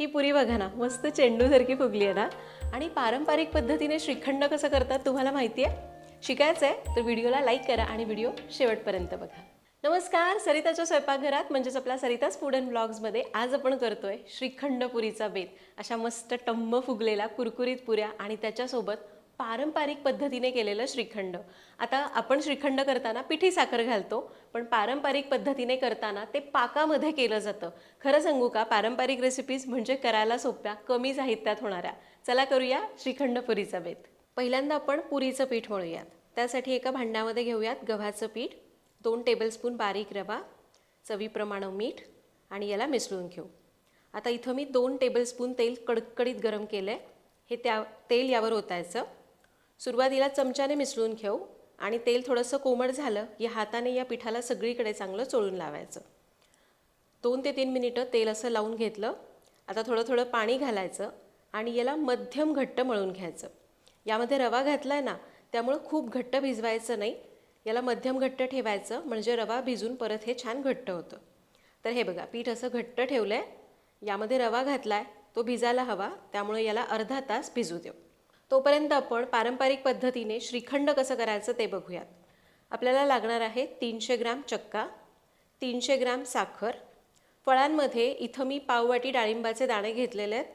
ही पुरी बघा ना मस्त चेंडूसारखी फुगली आहे ना. आणि पारंपरिक पद्धतीने श्रीखंड कसं करतात तुम्हाला माहिती आहे? शिकायचं आहे तर व्हिडिओला लाईक करा आणि व्हिडिओ शेवटपर्यंत बघा. नमस्कार सरिताच्या स्वयंपाकघरात म्हणजेच आपल्या सरिताच फूड अँड ब्लॉग्समध्ये आज आपण करतोय श्रीखंड पुरीचा बेत. अशा मस्त टम्म फुगलेला कुरकुरीत पुऱ्या आणि त्याच्यासोबत पारंपरिक पद्धतीने केलेलं श्रीखंड. आता आपण श्रीखंड करताना पिठी साखर घालतो पण पारंपरिक पद्धतीने करताना ते पाकामध्ये केलं जातं. खरं सांगू का? पारंपरिक रेसिपीज म्हणजे करायला सोप्या कमी साहित्यात होणाऱ्या. चला करूया श्रीखंड पुरीचा बेत. पहिल्यांदा आपण पुरीचं पीठ मळूयात त्यासाठी एका भांड्यामध्ये घेऊयात गव्हाचं पीठ दोन टेबलस्पून बारीक रवा चवीप्रमाणे मीठ आणि याला मिसळून घेऊ. आता इथं मी दोन टेबलस्पून तेल कडकडीत गरम केलं आहे हे त्या तेल यावर ओतायचं. सुरुवातीला चमच्याने मिसळून घेऊ आणि तेल थोडंसं कोमट झालं की हाताने या पिठाला सगळीकडे चांगलं चोळून लावायचं. दोन ते तीन मिनिटं तेल असं लावून घेतलं. आता थोडं थोडं पाणी घालायचं आणि याला मध्यम घट्ट मळून घ्यायचं. यामध्ये रवा घातला आहे ना त्यामुळं खूप घट्ट भिजवायचं नाही. याला मध्यम घट्ट ठेवायचं म्हणजे रवा भिजून परत हे छान घट्ट होतं. तर हे बघा पीठ असं घट्ट ठेवलं आहे यामध्ये रवा घातला आहे तो भिजायला हवा त्यामुळे याला अर्धा तास भिजू देऊ. तोपर्यंत आपण पारंपरिक पद्धतीने श्रीखंड कसं करायचं ते बघूयात. आपल्याला लागणार आहे तीनशे ग्राम चक्का तीनशे ग्राम साखर. फळांमध्ये इथं मी पाववाटी डाळिंबाचे दाणे घेतलेले आहेत.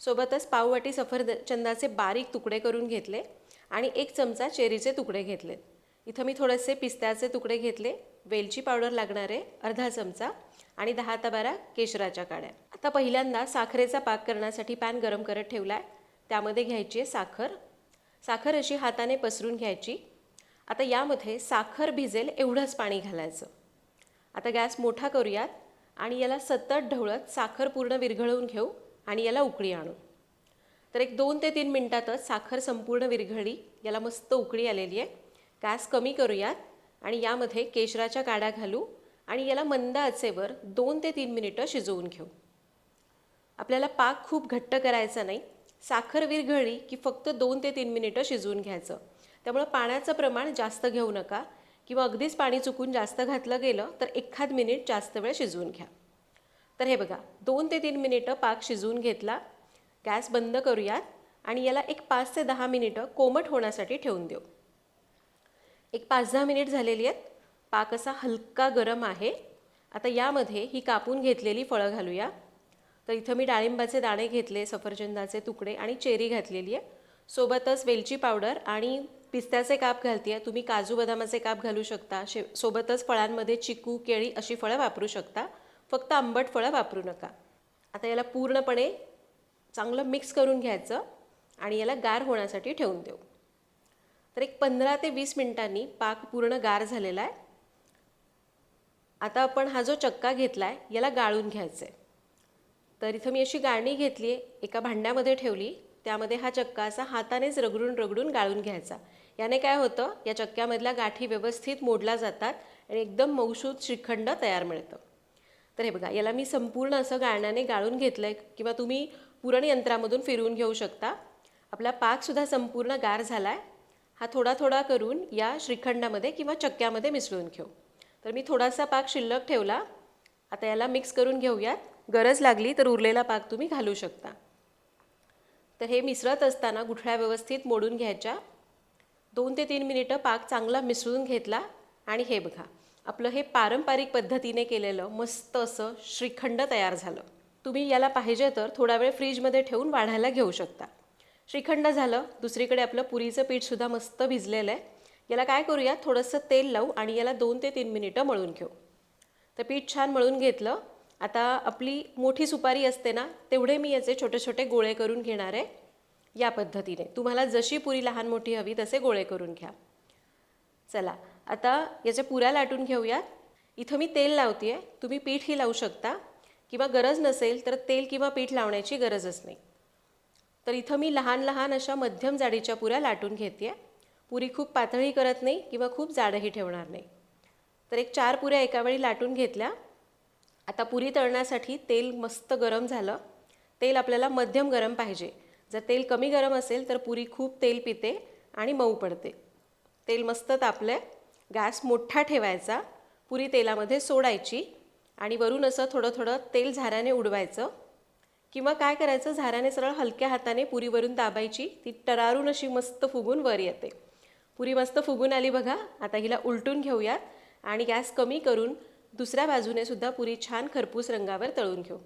सोबतच पाववाटी सफरचंदाचे बारीक तुकडे करून घेतले आणि एक चमचा चेरीचे तुकडे घेतलेत इथं मी थोडेसे पिस्त्याचे तुकडे घेतले. वेलची पावडर लागणार आहे अर्धा चमचा आणि दहा ते बारा केशराच्या काड्या. आता पहिल्यांदा साखरेचा पाक करण्यासाठी पॅन गरम करत ठेवला आहे त्यामध्ये घ्यायची आहे साखर. साखर अशी हाताने पसरून घ्यायची. आता यामध्ये साखर भिजेल एवढंच पाणी घालायचं. आता गॅस मोठा करूयात आणि याला सतत ढवळत साखर पूर्ण विरघळवून घेऊ आणि याला उकळी आणू. तर एक दोन ते तीन मिनटातच साखर संपूर्ण विरघळली. याला मस्त उकळी आलेली आहे. गॅस कमी करूयात आणि यामध्ये केशराच्या काड्या घालू आणि याला मंद आचेवर दोन ते तीन मिनिटं शिजवून घेऊ. आपल्याला पाक खूप घट्ट करायचा नाही. साखर विरघळली की फक्त दोन ते तीन मिनिटं शिजवून घ्यायचं. त्यामुळं पाण्याचं प्रमाण जास्त घेऊ नका किंवा अगदीच पाणी चुकून जास्त घातलं गेलं तर एखाद मिनिट जास्त वेळ शिजवून घ्या. तर हे बघा दोन ते तीन मिनिटं पाक शिजवून घेतला गॅस बंद करूयात आणि याला एक पाच ते दहा मिनिटं कोमट होण्यासाठी ठेवून देऊ. एक पाच दहा मिनिट झालेली आहेत. पाक असा हलका गरम आहे. आता यामध्ये ही कापून घेतलेली फळं घालूया. तर इथं मी डाळिंबाचे दाणे घेतले सफरचंदाचे तुकडे आणि चेरी घातलेली आहे. सोबतच वेलची पावडर आणि पिस्त्याचे काप घालते आहे तुम्ही काजू बदामाचे काप घालू शकता. शे सोबतच फळांमध्ये चिकू केळी अशी फळं वापरू शकता. फक्त आंबट फळं वापरू नका. आता याला पूर्णपणे चांगलं मिक्स करून घ्यायचं आणि याला गार होण्यासाठी ठेवून देऊ. तर एक पंधरा ते वीस मिनिटांनी पाक पूर्ण गार झालेला आहे. आता आपण हा जो चक्का घेतला आहे याला गाळून घ्यायचा आहे तर इथं मी अशी गाळणी घेतली आहे एका भांड्यामध्ये ठेवली त्यामध्ये हा चक्का असा हातानेच रगडून रगडून गाळून घ्यायचा. याने काय होतं या चक्क्यामधल्या गाठी व्यवस्थित मोडल्या जातात आणि एकदम मौसूद श्रीखंड तयार मिळतं. तर हे बघा याला मी संपूर्ण असं गाळण्याने गाळून घेतलं आहे किंवा तुम्ही पुरण यंत्रामधून फिरवून घेऊ शकता. आपला पाकसुद्धा संपूर्ण गार झाला आहे हा थोडा थोडा करून या श्रीखंडामध्ये किंवा चक्क्यामध्ये मिसळून घेऊ. तर मी थोडासा पाक शिल्लक ठेवला. आता याला मिक्स करून घेऊयात. गरज लागली तर उरलेला पाक तुम्ही घालू शकता. तर हे मिसळत असताना गुठळ्या व्यवस्थित मोडून घ्यायच्या. दोन ते तीन मिनिटं पाक चांगला मिसळून घेतला आणि हे बघा आपलं हे पारंपरिक पद्धतीने केलेलं मस्त असं श्रीखंड तयार झालं. तुम्ही याला पाहिजे तर थोडा वेळ फ्रीजमध्ये ठेवून वाढायला घेऊ शकता. श्रीखंड झालं दुसरीकडे आपलं पुरीचं पीठसुद्धा मस्त भिजलेलं आहे. याला काय करूया थोडंसं तेल लावू आणि याला दोन ते तीन मिनिटं मळून घेऊ. तर पीठ छान मळून घेतलं आता आपली मोठी सुपारी असते ना तेवढे मी याचे छोटे छोटे गोळे करून घेणार आहे या पद्धतीने. तुम्हाला जशी पुरी लहान मोठी हवी तसे गोळे करून घ्या. चला आता याच्या पुऱ्या लाटून घेऊयात. इथं मी तेल लावते आहे तुम्ही पीठही लावू शकता. किंवा गरज नसेल तर तेल किंवा पीठ लावण्याची गरजच नाही. तर इथं मी लहान लहान अशा मध्यम जाडीच्या पुऱ्या लाटून घेते आहे पुरी खूप पातळी करत नाही किंवा खूप जाडही ठेवणार नाही. तर एक चार पुऱ्या एकावेळी लाटून घेतल्या. आता पुरी तळण्यासाठी तेल मस्त गरम झालं. तेल आपल्याला मध्यम गरम पाहिजे. जर तेल कमी गरम असेल तर पुरी खूप तेल पिते आणि मऊ पडते. तेल मस्त तापलं आहे गॅस मोठा ठेवायचा. पुरी तेलामध्ये सोडायची आणि वरून असं थोडं थोडं तेल झाऱ्याने उडवायचं. किंवा काय करायचं? झाऱ्याने सरळ हलक्या हाताने पुरीवरून दाबायची. ती टरारून अशी मस्त फुगून वर येते. पुरी मस्त फुगून आली बघा. आता हिला उलटून घेऊयात आणि गॅस कमी करून दुसऱ्या बाजूने सुद्धा पुरी छान खरपूस रंगावर तळून घेऊ.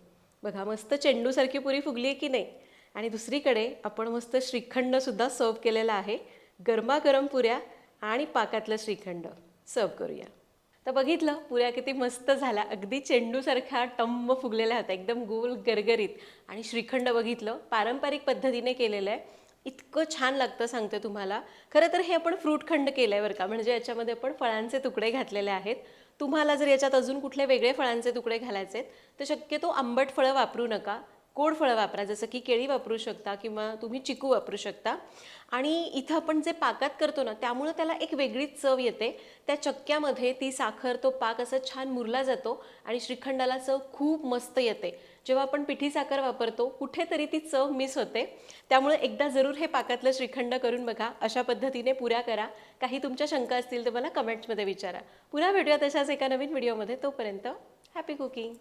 बघा मस्त चेंडूसारखी पुरी फुगली आहे की नाही? आणि दुसरीकडे आपण मस्त श्रीखंडसुद्धा सर्व केलेला आहे. गरमागरम पुऱ्या आणि पाकातलं श्रीखंड सर्व करूया. तर बघितलं पुऱ्या किती मस्त झाल्या. अगदी चेंडूसारख्या टंब फुगलेल्या होत्या. एकदम गोल गरगरीत. आणि श्रीखंड बघितलं पारंपरिक पद्धतीने केलेलं आहे. इतकं छान लागतं सांगते तुम्हाला. खरं तर हे आपण फ्रूट खंड केलं आहे बरं का. म्हणजे याच्यामध्ये आपण फळांचे तुकडे घातलेले आहेत. तुम्हाला जर याच्यात अजून कुठले वेगळे फळांचे तुकडे घालायचे आहेत तर शक्यतो आंबट फळं वापरू नका. गोड फळं वापरा. जसं की केळी वापरू शकता किंवा तुम्ही चिकू वापरू शकता. आणि इथं आपण जे पाकात करतो ना त्यामुळं त्याला एक वेगळीच चव येते. त्या चक्क्यामध्ये ती साखर तो पाक असा छान मुरला जातो आणि श्रीखंडाला चव खूप मस्त येते. जेव्हा आपण पिठी साखर वापरतो कुठेतरी ती चव मिस होते. त्यामुळे एकदा जरूर हे पाकातलं श्रीखंड करून बघा. अशा पद्धतीने पुऱ्या करा. काही तुमच्या शंका असतील तर मला कमेंट्समध्ये विचारा. पुन्हा भेटूया तशाच एका नवीन व्हिडिओमध्ये तोपर्यंत हॅपी कुकिंग